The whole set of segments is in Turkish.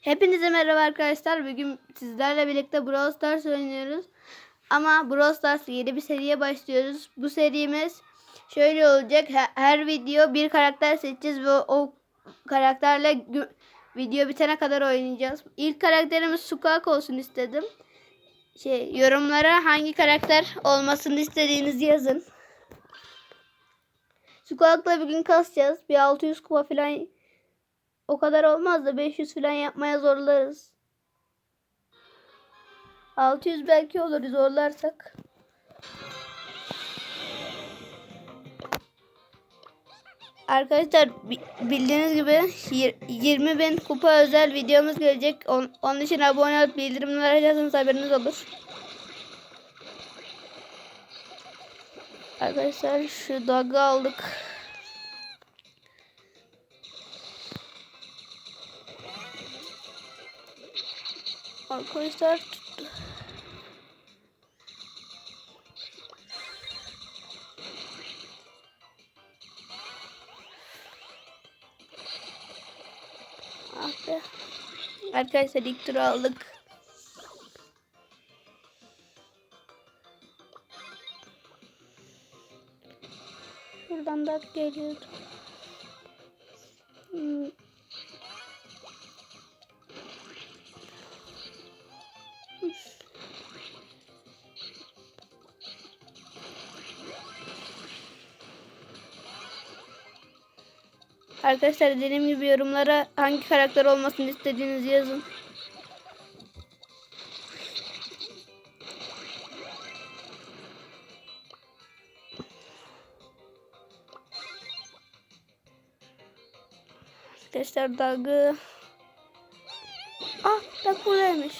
Hepinize merhaba arkadaşlar. Bugün sizlerle birlikte Brawl Stars oynuyoruz. Ama Brawl Stars yeni bir seriye başlıyoruz. Bu serimiz şöyle olacak. Her, video bir karakter seçeceğiz ve o karakterle video bitene kadar oynayacağız. İlk karakterimiz Sukak olsun istedim. Şey, yorumlara hangi karakter olmasını istediğinizi yazın. Sukak'la bugün kasacağız. Bir 600 kupa falan o kadar olmaz da 500 falan yapmaya zorlarız. 600 belki olur zorlarsak. Arkadaşlar bi- bildiğiniz gibi yir- 20 bin kupa özel videomuz gelecek. On- onun için abone olup bildirimleri açarsanız haberiniz olur. Arkadaşlar şu dog'u aldık. Arkadaşlar tuttu. Ah be. Arkadaşlar ilk turu aldık. Şuradan da geliyordu. Arkadaşlar dediğim gibi yorumlara hangi karakter olmasını istediğinizi yazın. Arkadaşlar Dag'ı Ah Dag buradaymış.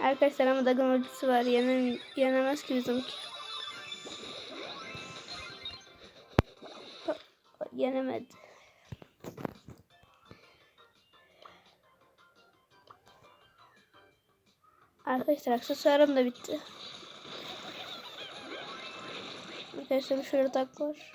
Arkadaşlar ama Dag'ın ultisi var. Yenem, yenemez ki bizimki. Yenemedi. Arkadaşlar aksesuarım da bitti. Arkadaşlar şurada tak var.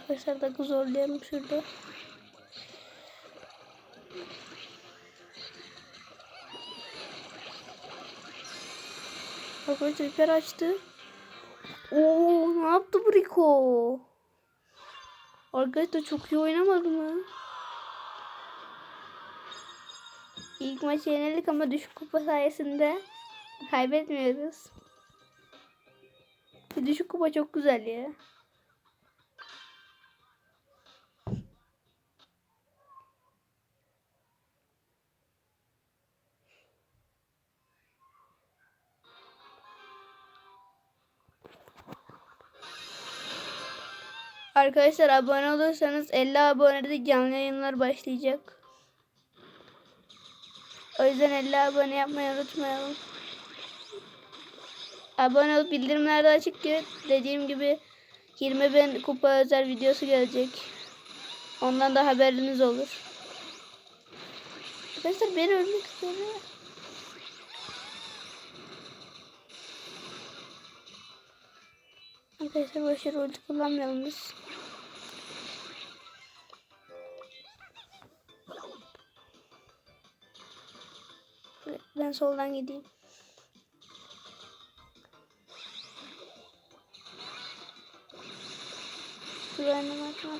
Arkadaşlar da zorlayalım şurada. Arkadaşlar hiper açtı. Oo ne yaptı bu? Arkadaşlar çok iyi oynamadı mı? İlk maçı yenildik ama düşük kupa sayesinde kaybetmiyoruz. Düşük kupa çok güzel ya. Arkadaşlar abone olursanız 50 abonede canlı yayınlar başlayacak. O yüzden 50 abone yapmayı unutmayalım. Abone olup bildirimler de açık ki dediğim gibi 20 bin kupa özel videosu gelecek. Ondan da haberiniz olur. Arkadaşlar beni ölmek üzere. Arkadaşlar boşver ulti kullanmayalım biz. Ben soldan gideyim. Dur annem atma.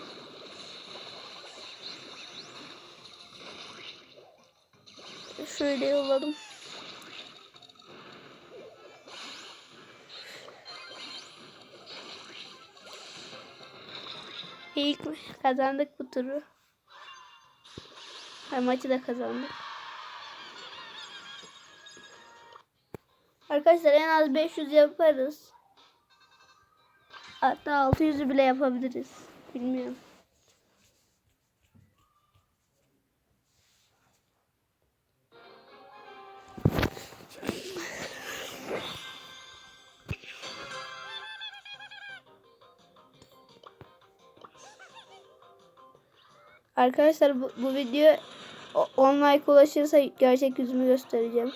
Şöyle yolladım. İlk kazandık bu turu. Her maçı da kazandık. Arkadaşlar en az 500 yaparız. Hatta 600'ü bile yapabiliriz. Bilmiyorum. Arkadaşlar bu, bu video o- 10 like ulaşırsa gerçek yüzümü göstereceğim.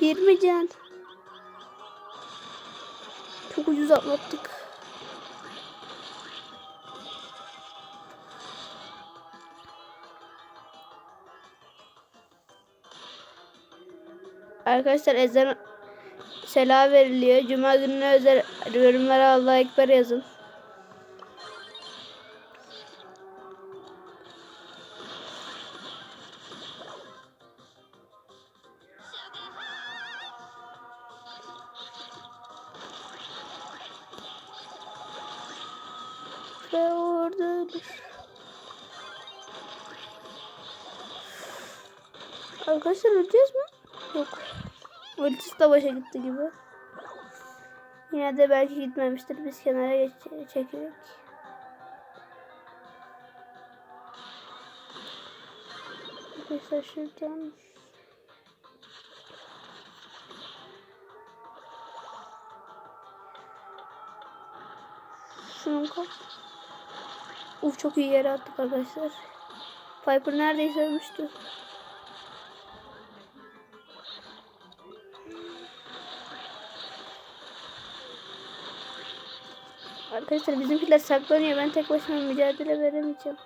20 can. Çok ucuz atlattık. Arkadaşlar ezan sela veriliyor. Cuma gününe özel yorumlara Allah Ekber yazın. Ve oradadır. Arkadaşlar öleceğiz mi? Yok. De başa gitti gibi. Yine de belki gitmemiştir. Biz kenara geç çekiyoruz. Arkadaşlar şuradan. Şunun kaç? Uf çok iyi yere attık arkadaşlar. Piper neredeyse ölmüştü. Arkadaşlar bizimkiler saklanıyor. Ben tek başıma mücadele veremeyeceğim.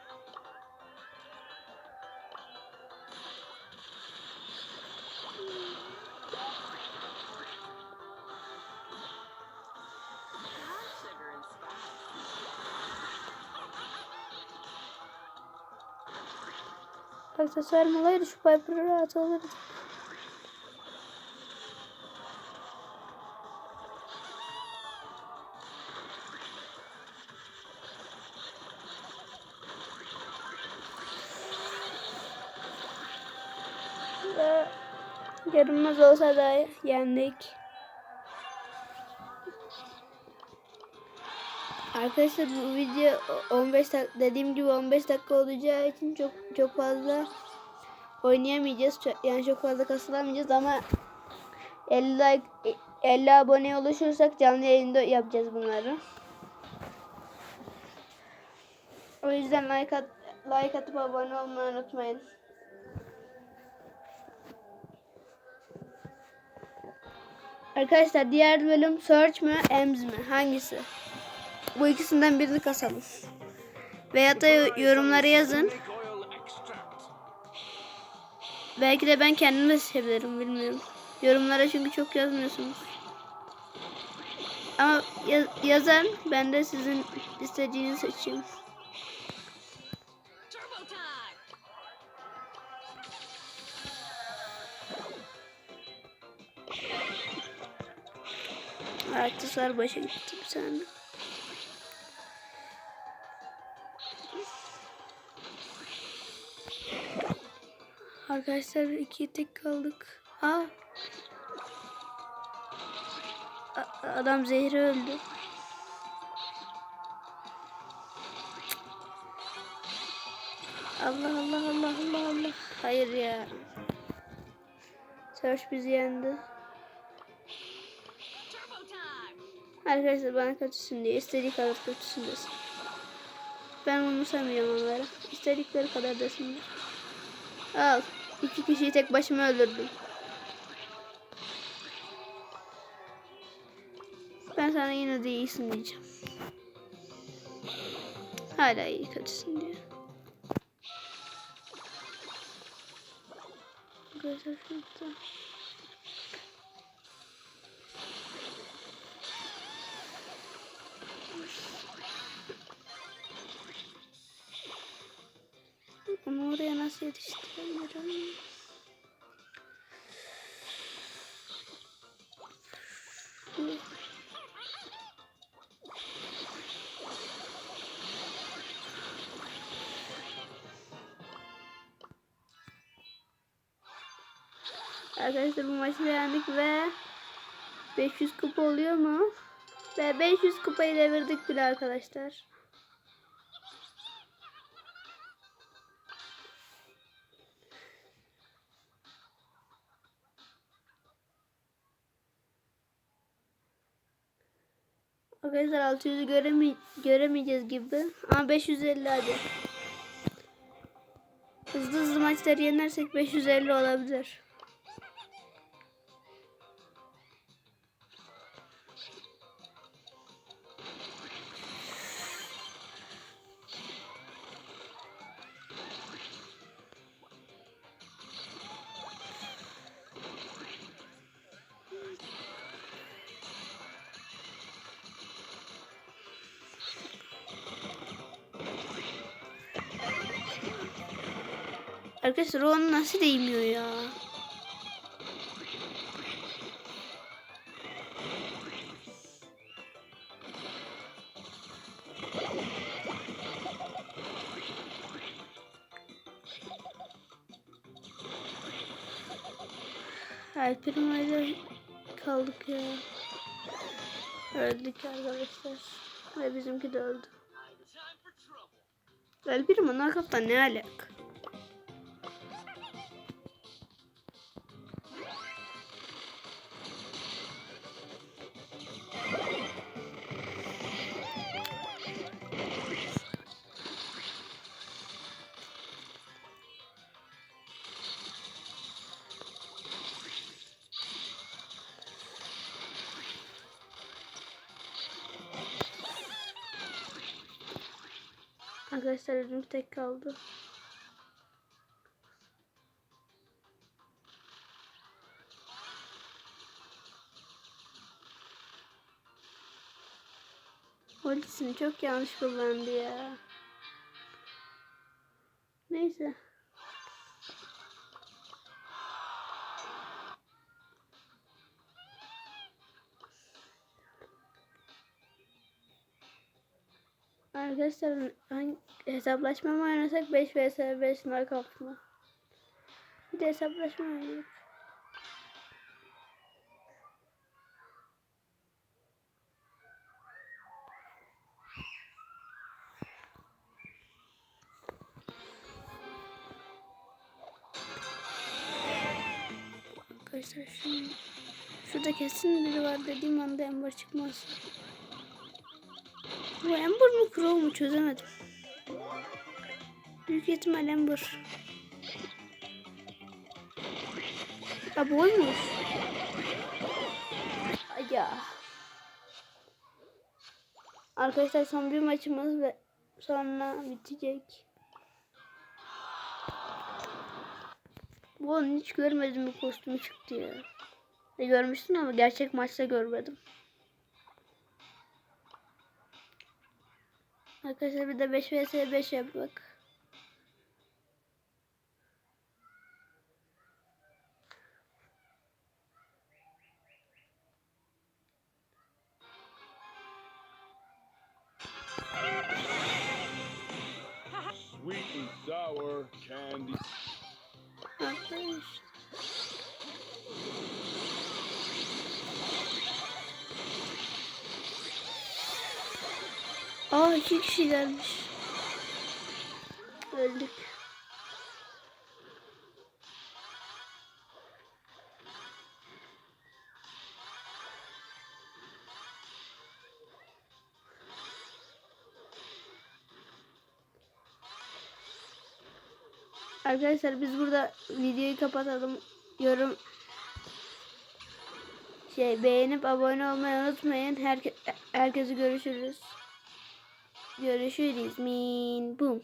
Aksesuar olaydı şu Piper'ı rahat alırdı. Yarımız olsa da yendik. Arkadaşlar bu video 15 dakika dediğim gibi 15 dakika olacağı için çok çok fazla oynayamayacağız. Yani çok fazla kasılamayacağız ama 50 like 50 abone oluşursak canlı yayında yapacağız bunları. O yüzden like at, like atıp abone olmayı unutmayın. Arkadaşlar diğer bölüm search mü ems mi hangisi? Bu ikisinden birini kasalım. Veyahut da yorumlara yazın. Belki de ben kendim de seçebilirim bilmiyorum. Yorumlara çünkü çok yazmıyorsunuz. Ama yaz, yazan ben de sizin istediğinizi seçeyim. Aksesuar başa gitti bir. Arkadaşlar iki tek kaldık. Aa. A- adam zehri öldü. Allah Allah Allah Allah Allah. Hayır ya. Savaş bizi yendi. Arkadaşlar bana kötüsün diye istediği kadar kötüsün desin. Ben umursamıyorum onları. İstedikleri kadar desinler. Al. İki kişiyi tek başıma öldürdüm. Ben sana yine de iyisin diyeceğim. Hala iyi kötüsün diyor. Şurada. Şu- Arkadaşlar bu maçı beğendik ve 500 kupa oluyor mu? Ve 500 kupayı devirdik bile arkadaşlar. Arkadaşlar 600'ü göreme göremeyeceğiz gibi. Ama 550 hadi. Hızlı hızlı maçları yenersek 550 olabilir. Arkadaşlar o nasıl değmiyor ya? Alper'in öyle kaldık ya. Öldük arkadaşlar. Ve bizimki de öldü. Alper'in onlar kaptan ne alaka? Arkadaşlar önüm tek kaldı. Polisin çok yanlış kullandı ya. Neyse. Arkadaşlar hangi hesaplaşma mı oynasak 5 vs 5 knockout mı? Bir de hesaplaşma oynayalım. Arkadaşlar şu şurada kesin biri var dediğim anda Ember çıkmaz. Bu Ember mı Crow mu çözemedim. Büyük ihtimal Ember. Ha bu oymuş. Ya. Arkadaşlar son bir maçımız ve sonra bitecek. Bu onun hiç görmedim bir kostümü çıktı ya. E, görmüştün ama gerçek maçta görmedim. Arkadaşlar bir de 5 vs 5 yapmak. Sweet and sour candy. Arkadaşlar. Aa iki kişilermiş. Öldük. Arkadaşlar biz burada videoyu kapatalım. Yorum şey beğenip abone olmayı unutmayın. Herke herkese görüşürüz. Görüşürüz. Min bum.